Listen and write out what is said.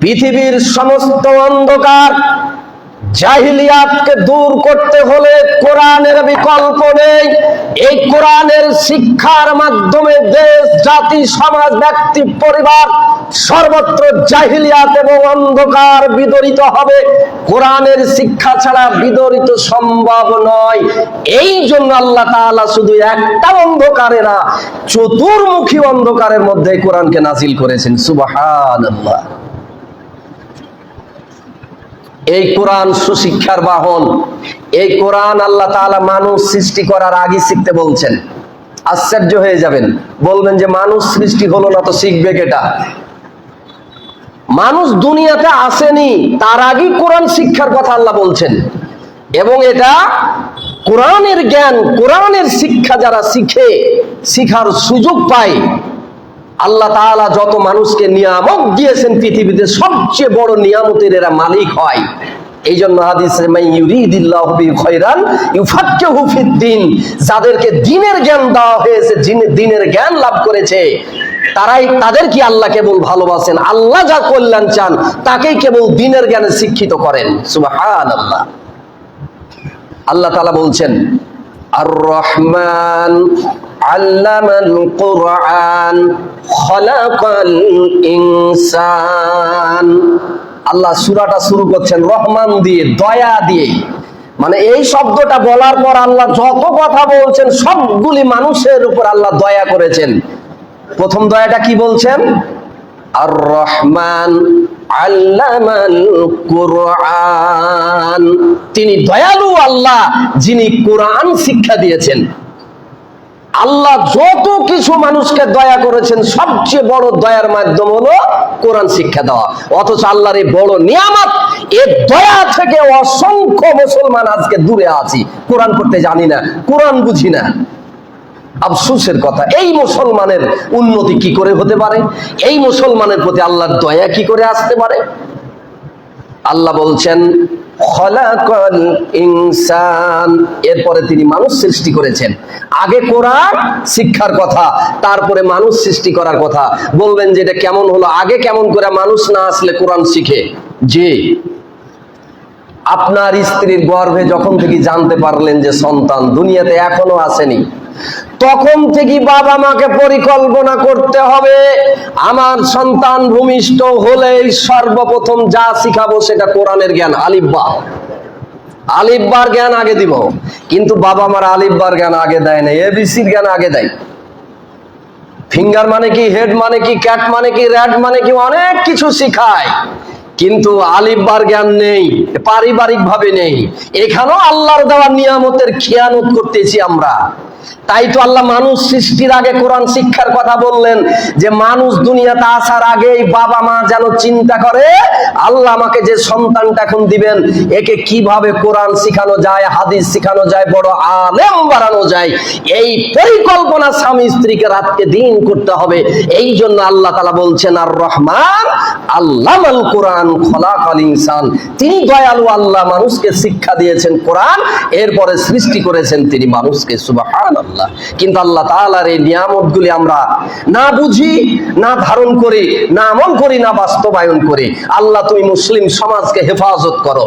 পৃথিবীর সমস্ত অন্ধকার জাহিলিয়াতকে দূর করতে হলে কোরআনের বিকল্প নেই। এই কোরআনের শিক্ষার মাধ্যমে দেশ, জাতি, সমাজ, ব্যক্তি, পরিবার সর্বত্র জাহিলিয়াত এবং অন্ধকার বিদরিত হবে। কোরআনের শিক্ষা ছাড়া বিদরিত সম্ভব নয়। এই জন্য আল্লাহ তাআলা শুধু একটা অন্ধকারে না, চতুর্মুখী অন্ধকারের মধ্যে কোরআনকে নাজিল করেছেন। সুবহানাল্লাহ। এই কোরআন সুশিক্ষার বাহন। এই কোরআন আল্লাহ তাআলা মানুষ সৃষ্টি করার আগে শিখতে বলছেন। আশ্চর্য হয়ে যাবেন। বলবেন যে, মানুষ সৃষ্টি হলো না তো শিখবে কেটা? মানুষ দুনিয়াতে আসেনি, তার আগেই কোরআন শিক্ষার কথা আল্লাহ বলছেন। এবং এটা কোরআনের জ্ঞান, কোরআনের শিক্ষা যারা শিখে, শিখার সুযোগ পায় আল্লাহ তাআলা যত মানুষকে নিয়ামক দিয়েছেন পৃথিবীতে সবচেয়ে বড় নিয়ামতের এরা মালিক হয়। এই জন্য যাদেরকে দিনের জ্ঞান দেওয়া হয়েছে দিনের জ্ঞান লাভ করেছে, তারাই, তাদের কি আল্লাহ কেবল ভালোবাসেন? আল্লাহ যা কল্যাণ চান, তাকেই কেবল দিনের জ্ঞানে শিক্ষিত করেন। সুবহানাল্লাহ। আল্লাহ তাআলা বলছেন আর রহমান আল্লামাল কুরআন। ইনসান। আল্লাহ সূরাটা শুরু করছেন রহমান দিয়ে, দয়া দিয়ে। মানে এই শব্দটা বলার পর আল্লাহ যত কথা বলছেন, সবগুলি মানুষের উপর আল্লাহ দয়া করেছেন। প্রথম দয়াটা কি বলছেন? আর রহমান কুরআন। তিনি দয়ালু আল্লাহ, যিনি কোরআন শিক্ষা দিয়েছেন। আল্লাহ যত কিছু মানুষকে দয়া করেছেন, সবচেয়ে বড় দয়ার মাধ্যম হলো কোরআন শিক্ষা দেওয়া। অথচ আল্লাহর এই বড় নিয়ামত, এ দয়া থেকে অসংখ্য মুসলমান আজকে দূরে আছি। কোরআন পড়তে জানি না, কোরআন বুঝি না। আফসুসের কথা, এই মুসলমানের উন্নতি কি করে হতে পারে? এই মুসলমানের প্রতি আল্লাহর দয়া কি করে আসতে পারে? আল্লাহ বলছেন খলাকল ইনসান। এরপরে তিনি মানুষ সৃষ্টি করেছেন। আগে কোরআন শিক্ষার কথা, তারপরে মানুষ সৃষ্টি করার কথা। বলবেন যে এটা কেমন হলো? আগে কেমন করে মানুষ না আসলে কোরআন শিখে? যে আপনার স্ত্রীর গর্ভে যখন থেকে জানতে পারলেন যে সন্তান দুনিয়াতে এখনও আসেনি, তখন থেকে বাবা মাকে পরিকল্পনা করতে হবে, আমার সন্তান ভূমিষ্ঠ হলেই সর্বপ্রথম যা শিখাবো সেটা কোরআনের জ্ঞান, আলিব্বা। আলিব্বার জ্ঞান আগে দিব, কিন্তু বাবা মার আলিব্বার জ্ঞান আগে দেয় না এবিসির জ্ঞান আগে দেয়। ফিঙ্গার মানে কি, হেড মানে কি, ক্যাট মানে কি, র্যাট মানে কি, অনেক কিছু শিখায়। কিন্তু আলিব্বার জ্ঞান নেই পারিবারিক ভাবে নেই। এখানেও আল্লাহর দেওয়ার নিয়ামতের খেয়ানত করতেছি আমরা। তাই তো আল্লাহ মানুষ সৃষ্টির আগে কোরআন শিক্ষার কথা বললেন যে মানুষ দুনিয়াতে আসার আগেই বাবা মা যেন চিন্তা করে, আল্লাহ আমাকে যে সন্তানটা এখন দিবেন, একে কীভাবে কোরআন শিখানো যায়, হাদিস শিখানো যায়, বড় আলেম বাড়ানো যায়, এই পরিকল্পনা স্বামী স্ত্রীকে রাতকে দিন করতে হবে। এই জন্য আল্লাহ তালা বলছেন আর রহমান আল্লাহ আল কোরআন খলাকাল ইনসান। তিনি দয়ালু আল্লাহ মানুষকে শিক্ষা দিয়েছেন কোরআন, এরপরে সৃষ্টি করেছেন তিনি মানুষকে কিন্তু আল্লাহ তালার এই নিয়ামতগুলি আমরা না বুঝি, না ধারণ করি, না আমল করি, না বাস্তবায়ন করি। আল্লাহ তুমি মুসলিম সমাজকে হেফাজত করো।